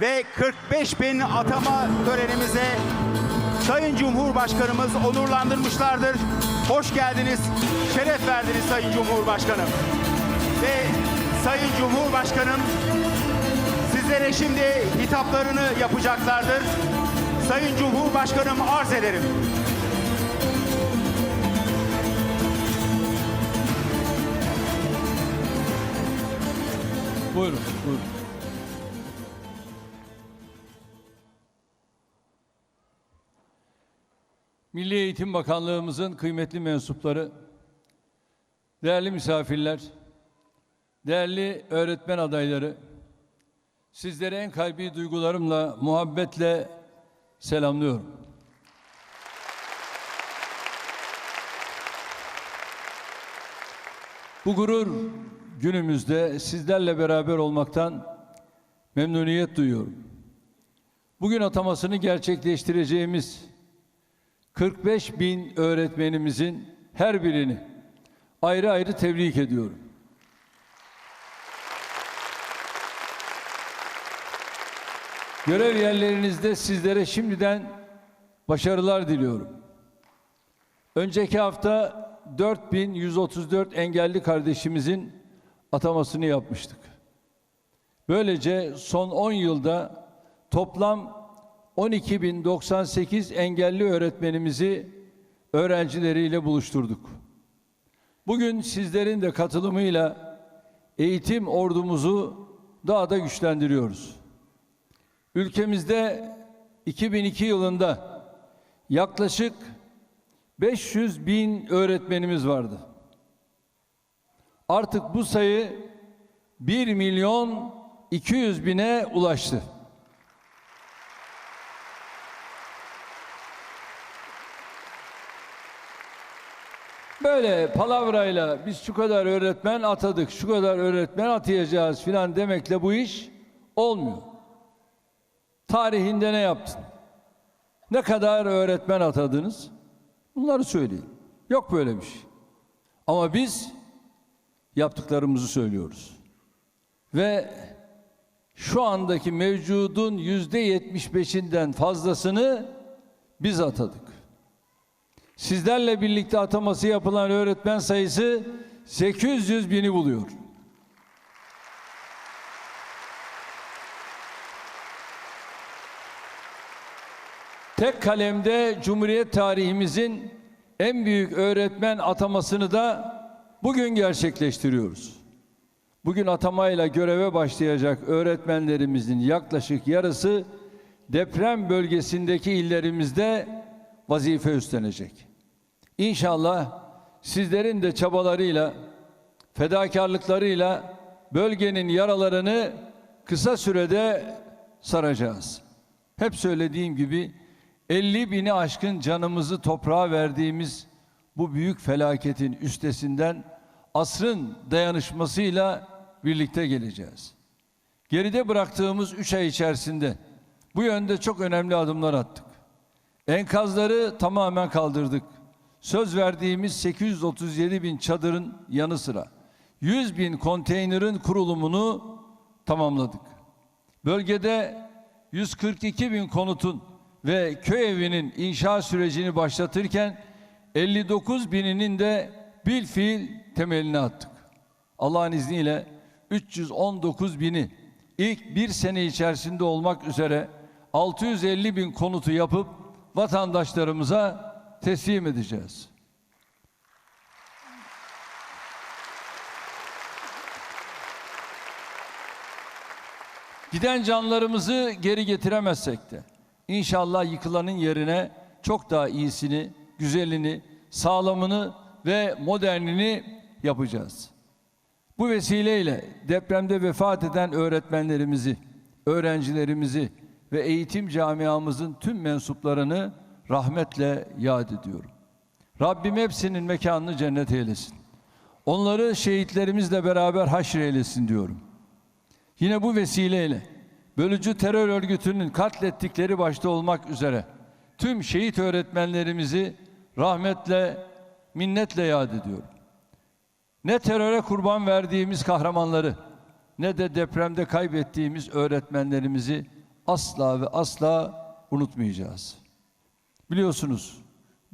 ve 45 bin atama törenimize Sayın Cumhurbaşkanımız onurlandırmışlardır. Hoş geldiniz, şeref verdiniz Sayın Cumhurbaşkanım. Ve Sayın Cumhurbaşkanım sizlere şimdi hitaplarını yapacaklardır. Sayın Cumhurbaşkanım arz ederim. Buyurun, buyurun. Milli Eğitim Bakanlığımızın kıymetli mensupları, değerli misafirler, değerli öğretmen adayları, sizlere en kalbi duygularımla, muhabbetle selamlıyorum. Bu gurur günümüzde sizlerle beraber olmaktan memnuniyet duyuyorum. Bugün atamasını gerçekleştireceğimiz 45 bin öğretmenimizin her birini ayrı ayrı tebrik ediyorum. Görev yerlerinizde sizlere şimdiden başarılar diliyorum. Önceki hafta 4134 engelli kardeşimizin atamasını yapmıştık. Böylece son 10 yılda toplam 12.098 engelli öğretmenimizi öğrencileriyle buluşturduk. Bugün sizlerin de katılımıyla eğitim ordumuzu daha da güçlendiriyoruz. Ülkemizde 2002 yılında yaklaşık 500 bin öğretmenimiz vardı. Artık bu sayı 1 milyon 200 bine ulaştı. Böyle palavrayla biz şu kadar öğretmen atadık, şu kadar öğretmen atayacağız filan demekle bu iş olmuyor. Tarihinde ne yaptın? Ne kadar öğretmen atadınız? Bunları söyleyin. Yok böyle bir şey. Ama biz yaptıklarımızı söylüyoruz. Ve şu andaki mevcudun yüzde yetmiş beşinden fazlasını biz atadık. Sizlerle birlikte ataması yapılan öğretmen sayısı 800 bini buluyor. Tek kalemde Cumhuriyet tarihimizin en büyük öğretmen atamasını da bugün gerçekleştiriyoruz. Bugün atamayla göreve başlayacak öğretmenlerimizin yaklaşık yarısı deprem bölgesindeki illerimizde vazife üstlenecek. İnşallah sizlerin de çabalarıyla, fedakarlıklarıyla bölgenin yaralarını kısa sürede saracağız. Hep söylediğim gibi 50 bini aşkın canımızı toprağa verdiğimiz bu büyük felaketin üstesinden asrın dayanışmasıyla birlikte geleceğiz. Geride bıraktığımız üç ay içerisinde bu yönde çok önemli adımlar attık. Enkazları tamamen kaldırdık. Söz verdiğimiz 837 bin çadırın yanı sıra 100 bin konteynerin kurulumunu tamamladık. Bölgede 142 bin konutun ve köy evinin inşa sürecini başlatırken 59 bininin de bil fiil temelini attık. Allah'ın izniyle 319 bini ilk bir sene içerisinde olmak üzere 650 bin konutu yapıp vatandaşlarımıza teslim edeceğiz. Giden canlarımızı geri getiremezsek de inşallah yıkılanın yerine çok daha iyisini, güzelini, sağlamını ve modernini yapacağız. Bu vesileyle depremde vefat eden öğretmenlerimizi, öğrencilerimizi ve eğitim camiamızın tüm mensuplarını rahmetle yad ediyorum. Rabbim hepsinin mekanını cennet eylesin. Onları şehitlerimizle beraber haşr eylesin diyorum. Yine bu vesileyle bölücü terör örgütünün katlettikleri başta olmak üzere tüm şehit öğretmenlerimizi rahmetle, minnetle yad ediyorum. Ne teröre kurban verdiğimiz kahramanları ne de depremde kaybettiğimiz öğretmenlerimizi asla ve asla unutmayacağız. Biliyorsunuz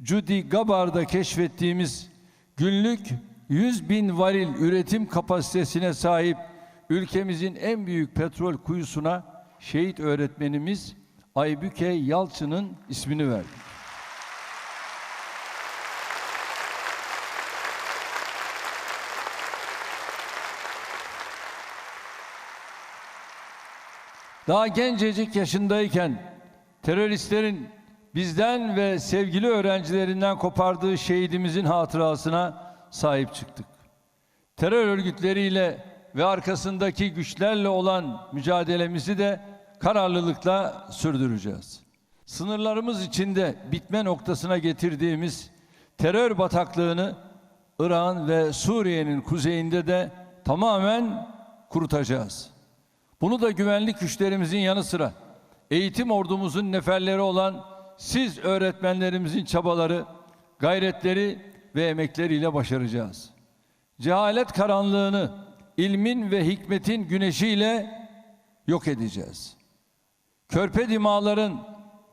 Judy Gabbard'da keşfettiğimiz günlük 100 bin varil üretim kapasitesine sahip ülkemizin en büyük petrol kuyusuna şehit öğretmenimiz Aybüke Yalçın'ın ismini verdik. Daha gencecik yaşındayken teröristlerin bizden ve sevgili öğrencilerinden kopardığı şehidimizin hatırasına sahip çıktık. Terör örgütleriyle ve arkasındaki güçlerle olan mücadelemizi de kararlılıkla sürdüreceğiz. Sınırlarımız içinde bitme noktasına getirdiğimiz terör bataklığını İran ve Suriye'nin kuzeyinde de tamamen kurutacağız. Bunu da güvenlik güçlerimizin yanı sıra eğitim ordumuzun neferleri olan siz öğretmenlerimizin çabaları, gayretleri ve emekleriyle başaracağız. Cehalet karanlığını ilmin ve hikmetin güneşiyle yok edeceğiz. Körpe dimaların,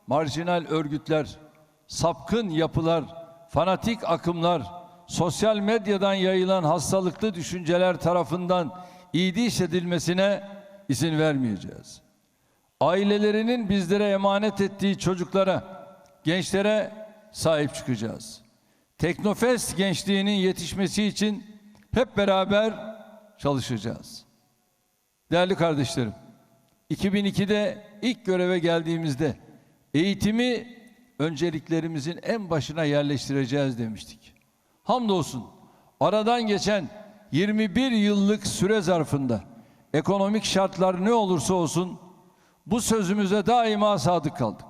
marjinal örgütler, sapkın yapılar, fanatik akımlar, sosyal medyadan yayılan hastalıklı düşünceler tarafından idiş edilmesine izin vermeyeceğiz. Ailelerinin bizlere emanet ettiği çocuklara, gençlere sahip çıkacağız. Teknofest gençliğinin yetişmesi için hep beraber çalışacağız. Değerli kardeşlerim, 2002'de ilk göreve geldiğimizde eğitimi önceliklerimizin en başına yerleştireceğiz demiştik. Hamdolsun aradan geçen 21 yıllık süre zarfında ekonomik şartlar ne olursa olsun bu sözümüze daima sadık kaldık.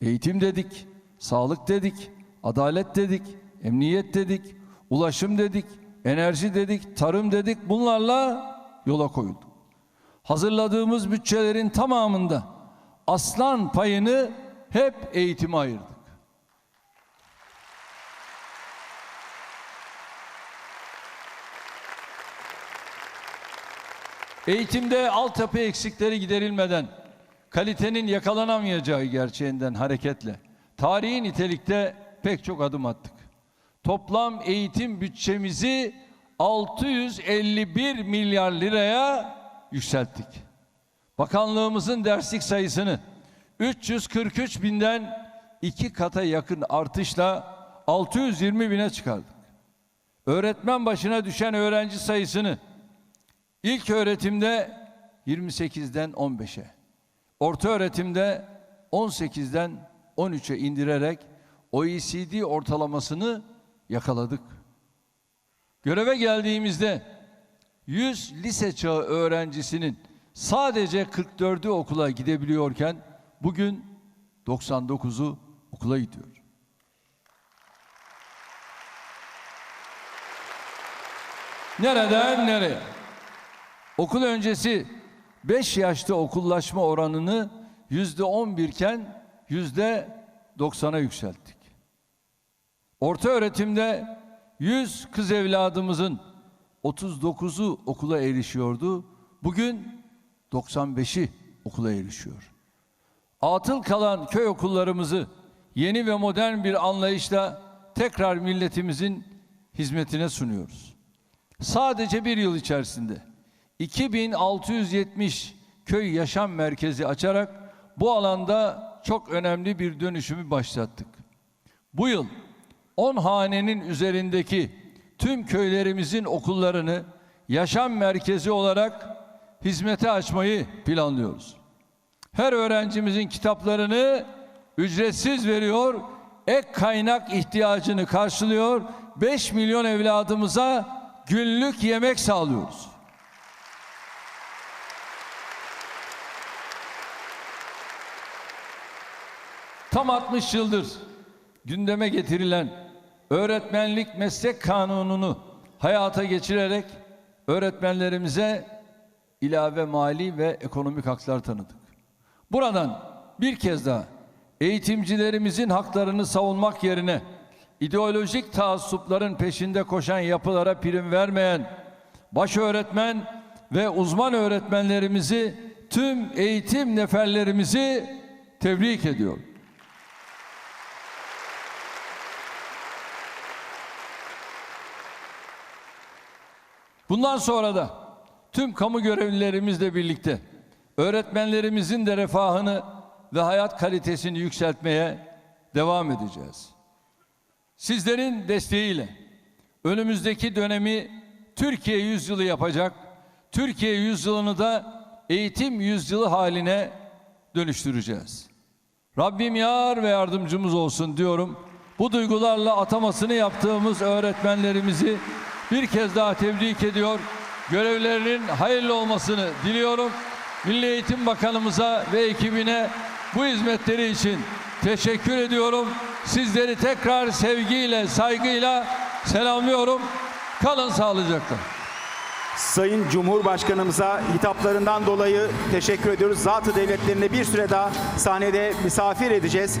Eğitim dedik, sağlık dedik, adalet dedik, emniyet dedik, ulaşım dedik, enerji dedik, tarım dedik. Bunlarla yola koyulduk. Hazırladığımız bütçelerin tamamında aslan payını hep eğitime ayırdık. Eğitimde altyapı eksikleri giderilmeden kalitenin yakalanamayacağı gerçeğinden hareketle tarihi nitelikte pek çok adım attık. Toplam eğitim bütçemizi 651 milyar liraya yükselttik. Bakanlığımızın derslik sayısını 343 binden iki kata yakın artışla 620 bine çıkardık. Öğretmen başına düşen öğrenci sayısını İlk öğretimde 28'den 15'e, orta öğretimde 18'den 13'e indirerek OECD ortalamasını yakaladık. Göreve geldiğimizde 100 lise çağı öğrencisinin sadece 44'ü okula gidebiliyorken bugün 99'u okula gidiyor. Nereden nereye? Okul öncesi 5 yaşta okullaşma oranını yüzde 11 iken yüzde 90'a yükselttik. Orta öğretimde 100 kız evladımızın 39'u okula erişiyordu. Bugün 95'i okula erişiyor. Atıl kalan köy okullarımızı yeni ve modern bir anlayışla tekrar milletimizin hizmetine sunuyoruz. Sadece bir yıl içerisinde 2670 köy yaşam merkezi açarak bu alanda çok önemli bir dönüşümü başlattık. Bu yıl 10 hanenin üzerindeki tüm köylerimizin okullarını yaşam merkezi olarak hizmete açmayı planlıyoruz. Her öğrencimizin kitaplarını ücretsiz veriyor, ek kaynak ihtiyacını karşılıyor, 5 milyon evladımıza günlük yemek sağlıyoruz. Tam 60 yıldır gündeme getirilen öğretmenlik meslek kanununu hayata geçirerek öğretmenlerimize ilave mali ve ekonomik haklar tanıdık. Buradan bir kez daha eğitimcilerimizin haklarını savunmak yerine ideolojik taassupların peşinde koşan yapılara prim vermeyen baş öğretmen ve uzman öğretmenlerimizi tüm eğitim neferlerimizi tebrik ediyorum. Bundan sonra da tüm kamu görevlilerimizle birlikte öğretmenlerimizin de refahını ve hayat kalitesini yükseltmeye devam edeceğiz. Sizlerin desteğiyle önümüzdeki dönemi Türkiye yüzyılı yapacak, Türkiye yüzyılını da eğitim yüzyılı haline dönüştüreceğiz. Rabbim yar ve yardımcımız olsun diyorum. Bu duygularla atamasını yaptığımız öğretmenlerimizi bir kez daha tebrik ediyor. Görevlerinin hayırlı olmasını diliyorum. Milli Eğitim Bakanımıza ve ekibine bu hizmetleri için teşekkür ediyorum. Sizleri tekrar sevgiyle, saygıyla selamlıyorum. Kalın sağlıcakla. Sayın Cumhurbaşkanımıza hitaplarından dolayı teşekkür ediyoruz. Zatı devletlerine bir süre daha sahnede misafir edeceğiz.